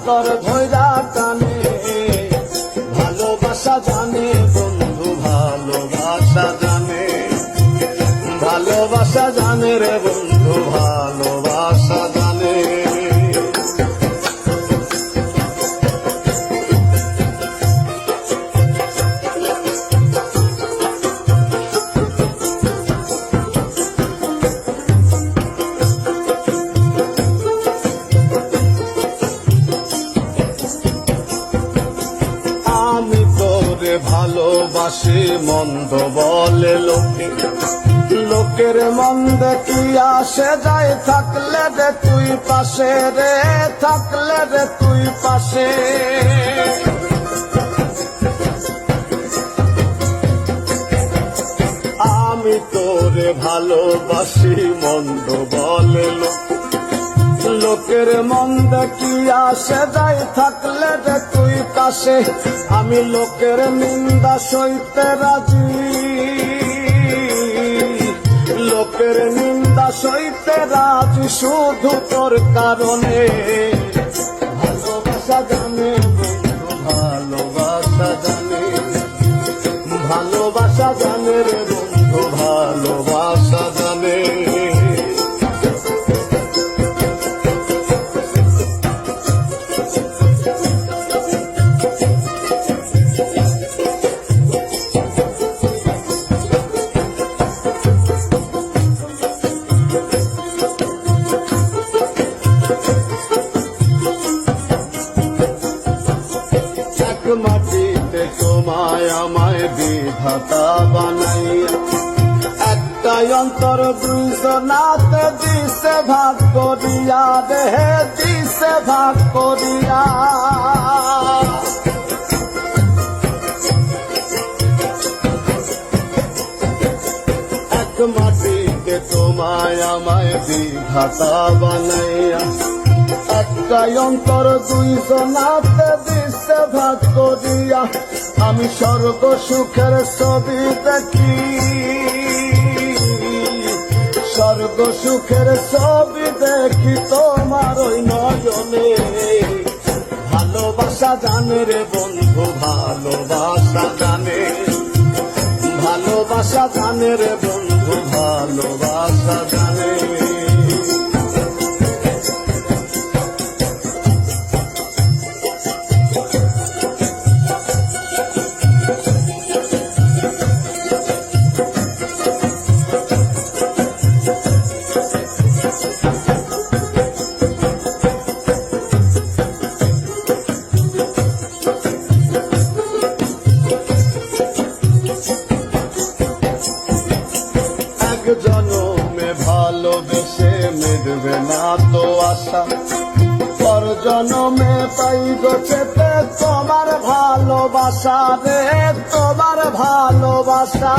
অন্তর ভৈরা টানে ভালোবাসা জানে বন্ধু ভালোবাসা জানে। ভালোবাসা জানে রে বন্ধু ভালোবাসা ভালোবাসি, মন্দ বলে লোকে। লোকের মন্দ কি আসে যায়, থাকলে রে তুই পাশে রে, থাকলে রে তুই পাশে। আমি তোরে ভালোবাসি, মন্দ বলে লোকে। লোকের মন দেখি আসে, যাই থাকলে রে তুই কাছে আমি লোকের নিন্দা সইতে রাজি। লোকের নিন্দা সইতে রাজি শুধু তোর কারণে। ভালোবাসা জানে ভালোবাসা জানে। ভালোবাসা জানে রে আমায় বিধাতা বানাইয়া। একটাই অন্তর দুইজনাতে দিছে ভাগ করিয়া রে দিছে ভাগ করিয়া। এক মাটিতে তোমায় আমায় বিধাতা বানাইয়া একটাই অন্তর দুইজনাতে দিছে ভাগ করিয়া, আমি স্বর্গ সুখের ছবি দেখি। স্বর্গ সুখের ছবি দেখি তোমার ওই নয়নে। ভালোবাসা জানে রে বন্ধু, ভালোবাসা জানে। ভালোবাসা জানে রে বন্ধু, ভালোবাসা জানে। ভালোবেসে মিটবে না তো আশা। পর জনমে পাই গোছেতে তোমার ভালোবাসা রে, তোমার ভালোবাসা।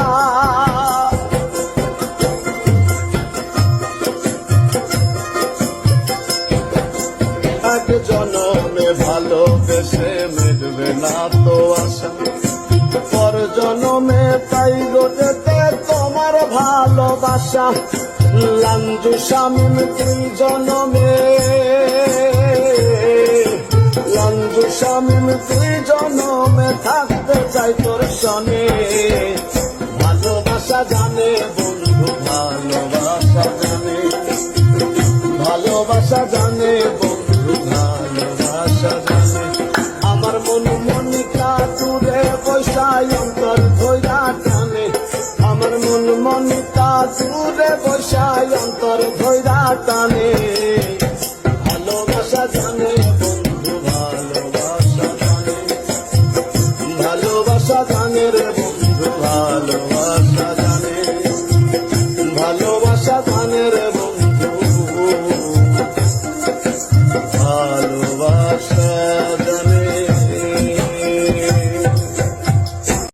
এক জনমে ভালোবেসে মিটবে না তো ভালোবাসা, লাঞ্জু স্বামীন তুই জনমে। লাঞ্জু স্বামীন তুই জনমে থাকতে চাই তোর সনে। ভালোবাসা জানে বন্ধু, ভালোবাসা জানে। ভালোবাসা জানে বন্ধু, ভালোবাসা জানে। মন সুরে বসায় অন্তর ভৈরা টানে।